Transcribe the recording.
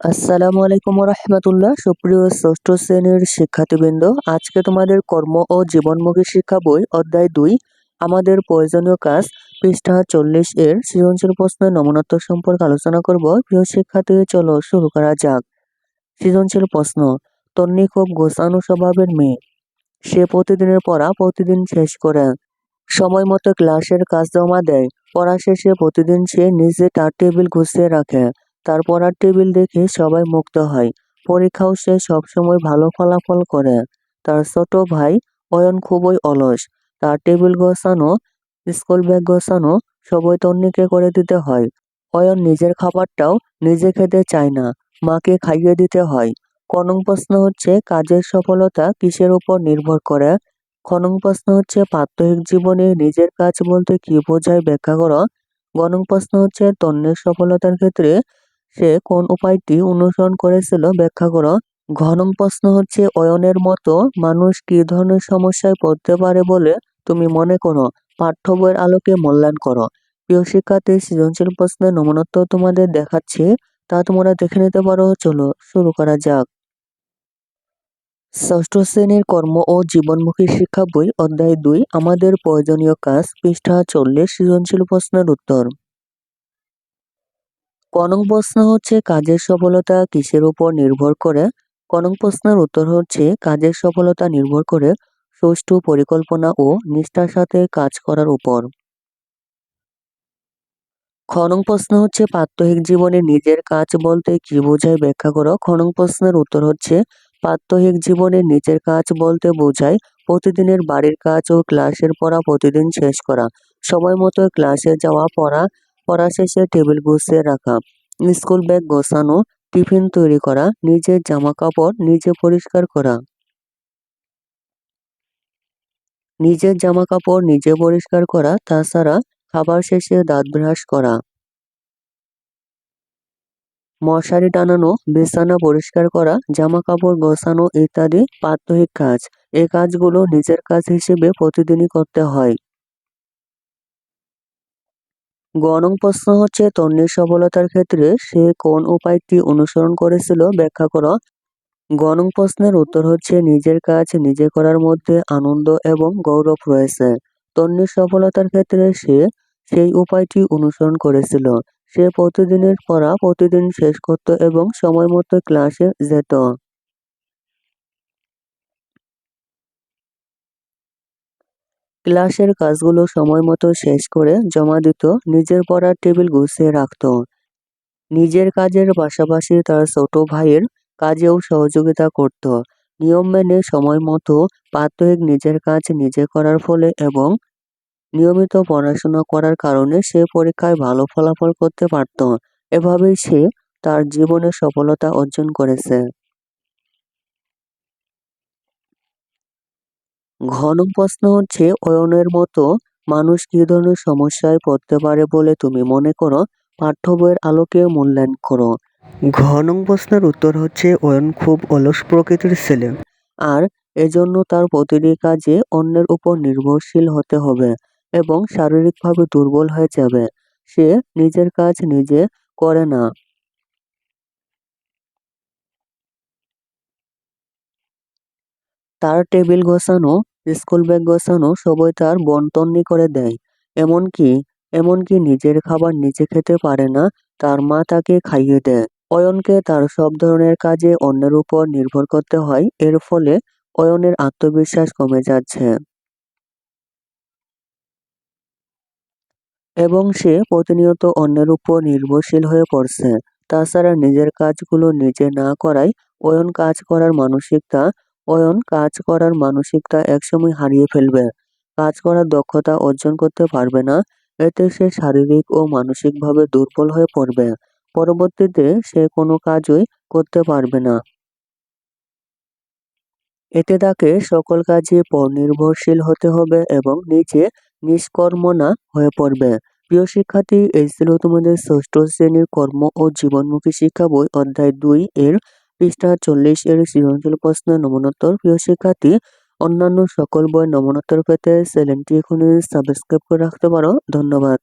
আসসালামু আলাইকুম রহমতুল্লাহ সুপ্রিয় ষষ্ঠ শ্রেণির শিক্ষার্থীবৃন্দ, আজকে তোমাদের কর্ম ও জীবনমুখী শিক্ষা বই অধ্যায় দুই, আমাদের প্রয়োজনীয় কাজ, পৃষ্ঠা চল্লিশ এর সৃজনশীল প্রশ্নের নমনত্ব সম্পর্কে আলোচনা করব। প্রিয় শিক্ষার্থী, চলো শুরু করা যাক। সৃজনশীল প্রশ্ন, তন্নি খুব গোছানো স্বভাবের মেয়ে। সে প্রতিদিনের পড়া প্রতিদিন শেষ করে। সময় মতো ক্লাসের কাজ জমা দেয়। পড়া শেষে প্রতিদিন সে নিজে তার টেবিল গুছিয়ে রাখে। তার পড়ার টেবিল দেখে সবাই মুগ্ধ হয়। পরীক্ষাও সে সবসময় ভালো ফলাফল করে। তার ছোট ভাই অয়ন খুবই অলস। তার টেবিল গোছানো, স্কুল ব্যাগ গোছানো সবই তন্নিকে করে দিতে হয়। অয়ন নিজের খাবারটাও নিজে খেতে চায় না, মাকে খাইয়ে দিতে হয়। কনং প্রশ্ন হচ্ছে, কাজের সফলতা কিসের উপর নির্ভর করে? খনং প্রশ্ন হচ্ছে, প্রাত্যহিক জীবনে নিজের কাজ বলতে কি বোঝায় ব্যাখ্যা করো? গণং প্রশ্ন হচ্ছে, তন্নের সফলতার ক্ষেত্রে সে কোন উপায়টি অনুসরণ করেছিল ব্যাখ্যা করো। ঘনম প্রশ্ন হচ্ছে, অয়নের মতো মানুষ কি ধরনের সমস্যায় পড়তে পারে বলে তুমি মনে করো? পাঠ্য বইয়ের আলোকে মূল্যায়ন করো। প্রিয় শিক্ষার্থী, সৃজনশীল প্রশ্নের নমনত্ব তোমাদের দেখাচ্ছি, তা তোমরা দেখে নিতে পারো। চলো শুরু করা যাক। ষষ্ঠ শ্রেণির কর্ম ও জীবনমুখী শিক্ষা বই, অধ্যায় দুই, আমাদের প্রয়োজনীয় কাজ, পৃষ্ঠা চল্লিশ, সৃজনশীল প্রশ্নের উত্তর। কনং প্রশ্ন হচ্ছে, কাজের সফলতা কিসের উপর নির্ভর করে? কনং প্রশ্নের উত্তর হচ্ছে, কাজের সফলতা নির্ভর করে সুষ্ঠু পরিকল্পনা ও নিষ্ঠার সাথে কাজ করার উপর। খনং প্রশ্ন হচ্ছে, প্রাত্যহিক জীবনে নিজের কাজ বলতে কি বোঝায় ব্যাখ্যা করো? খনং প্রশ্নের উত্তর হচ্ছে, প্রাত্যহিক জীবনে নিজের কাজ বলতে বোঝায় প্রতিদিনের বাড়ির কাজ ও ক্লাসের পড়া প্রতিদিন শেষ করা। সময় মতো ক্লাসে যাওয়া, পড়া পড়া শেষে টেবিল বসিয়ে রাখা। স্কুল ব্যাগ গোছানো, টিফিন তৈরি করা, নিজের জামা কাপড় নিজে পরিষ্কার করা। নিজের জামা কাপড় নিজে পরিষ্কার করা, তাছাড়া খাবার শেষে দাঁত ব্রাশ করা। মশারি টানানো, বিছানা পরিষ্কার করা জামা কাপড় গোছানো ইত্যাদি প্রাত্যহিক কাজ। এ কাজগুলো নিজের কাজ হিসেবে প্রতিদিনই করতে হয়। গণং প্রশ্ন হচ্ছে, তন্নির সফলতার ক্ষেত্রে সে কোন উপায়টি অনুসরণ করেছিল? ব্যাখ্যা করো। গণং প্রশ্নের উত্তর হচ্ছে, নিজের কাজ নিজে করার মধ্যে আনন্দ এবং গৌরব রয়েছে। তন্নির সফলতার ক্ষেত্রে সে সেই উপায়টি অনুসরণ করেছিল। সে প্রতিদিনের পড়া, প্রতিদিন শেষ করত এবং সময় মতো ক্লাসে যেত। ক্লাসের কাজগুলো সময় মতো শেষ করে জমা দিত, নিজের পড়ার টেবিল গুছিয়ে রাখত। নিজের কাজের পাশাপাশি তার ছোট ভাইয়ের কাজেও সহযোগিতা করত। নিয়ম মেনে সময় মতো প্রাত্যহিক নিজের কাজ নিজে করার ফলে এবং নিয়মিত পড়াশোনা করার কারণে সে পরীক্ষায় ভালো ফলাফল করতে পারত। এভাবেই সে তার জীবনে সফলতা অর্জন করেছে। ঘন প্রশ্ন হচ্ছে, অয়নের মতো মানুষ কি ধরনের সমস্যায় পড়তে পারে বলে তুমি মনে করো? পাঠ্য বইয়ের আলোকে মূল্যায়ন করো। ঘন প্রশ্নের উত্তর হচ্ছে, অয়ন খুব অলস প্রকৃতির ছেলে। আর এজন্য তার প্রতিটি কাজে অন্যের উপর নির্ভরশীল হতে হবে এবং শারীরিকভাবে দুর্বল হয়ে যাবে। সে নিজের কাজ নিজে করে না। তার টেবিল গোছানো, স্কুল ব্যাগ গোছানো সবই তার বন্টনই করে দেয়। এমনকি এমনকি নিজের খাবার নিজে খেতে পারে না, তার মা তাকে খাইয়ে দেয়। অয়নকে তার সব ধরনের কাজে অন্যের উপর নির্ভর করতে হয়, এর ফলে অয়নের আত্মবিশ্বাস কমে যাচ্ছে। এবং সে প্রতিনিয়ত অন্যের উপর নির্ভরশীল হয়ে পড়ছে। তাছাড়া নিজের কাজগুলো নিজে না করায় অয়ন কাজ করার মানসিকতা অয়ন কাজ করার মানসিকতা একসময় হারিয়ে ফেলবে। কাজ করার দক্ষতা অর্জন করতে পারবে না, এতে সে শারীরিক ও মানসিকভাবে দুর্বল হয়ে পড়বে। পরবর্তীতে সে কোনো কাজই করতে পারবে না। এতে তাকে সকল কাজে পরনির্ভরশীল হতে হবে এবং নিজে নিষ্কর্মনা হয়ে পড়বে। প্রিয় শিক্ষার্থী, এই ছিল তোমাদের ষষ্ঠ শ্রেণির কর্ম ও জীবনমুখী শিক্ষা বই অধ্যায় দুই এর পৃষ্ঠা চল্লিশ এর সৃজনশীল প্রশ্নের নমনোত্তর। প্রিয় শিক্ষার্থী, অন্যান্য সকল বই নমনোত্তর পেতে চ্যানেলটি এখনই সাবস্ক্রাইব করে রাখতে পারো। ধন্যবাদ।